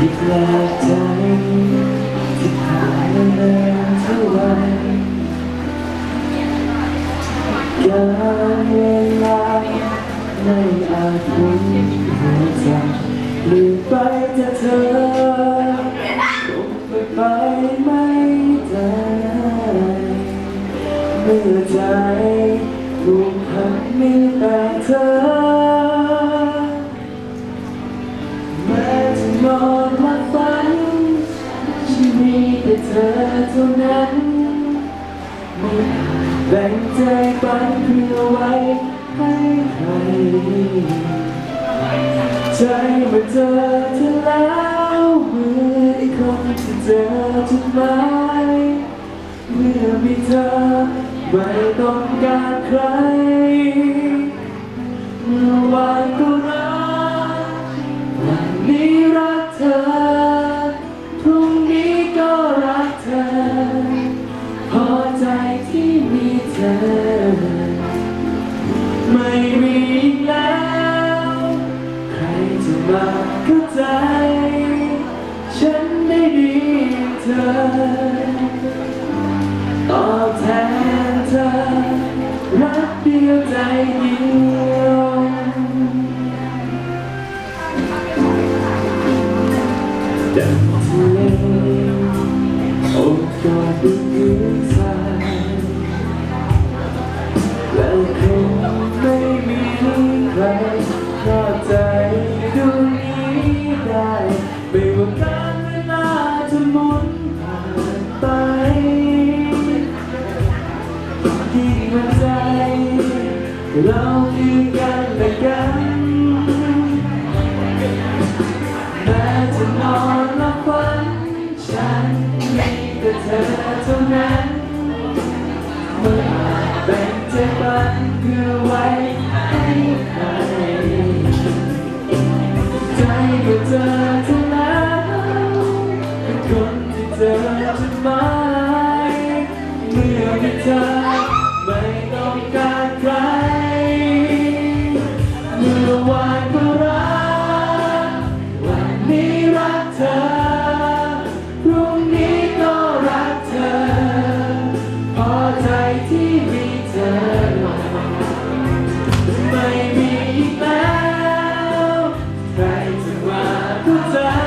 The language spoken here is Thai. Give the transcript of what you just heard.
และใจที่ผ่านมานานเท่าไรการเวลาไม่อาจหมุนหัวใจลืมไปแต่เธอคงไปไปไม่ได้เมื่อใจรูปพันมีแต่เธอ นั้นไม่แบ่งใจไปเพื่อไว้ให้ใคร ใจเมื่อเจอเธอแล้วเหมือนคนที่เจอจุดหมายเมื่อมีเธอไม่ต้องการใครเมื่อวานก็รัก ไม่มีอีกแล้ว ใครจะมาเข้าใจ ฉันได้ดีเธอตอบแทนเธอ รักเดียวใจเดียวดังทะเลโอบกอดบนพื้น ยิ่งมั่นใจ เราคือกันและกันแม้จะนอนหลับฝัน ฉันมีแต่เธอเท่านั้นเมื่อแบ่งใจปันเพื่อไว้ให้ใครใจก็เจอเธอแล้วเป็นคนที่เจอจุดหมายเมื่อมีเธอ มื่อวานก็รัก วันนี้รักเธอ พรุ่งนี้ก็รักเธอ พอใจที่มีเธอ ไม่มีอีกแล้ว ใครจะมาเข้าใจ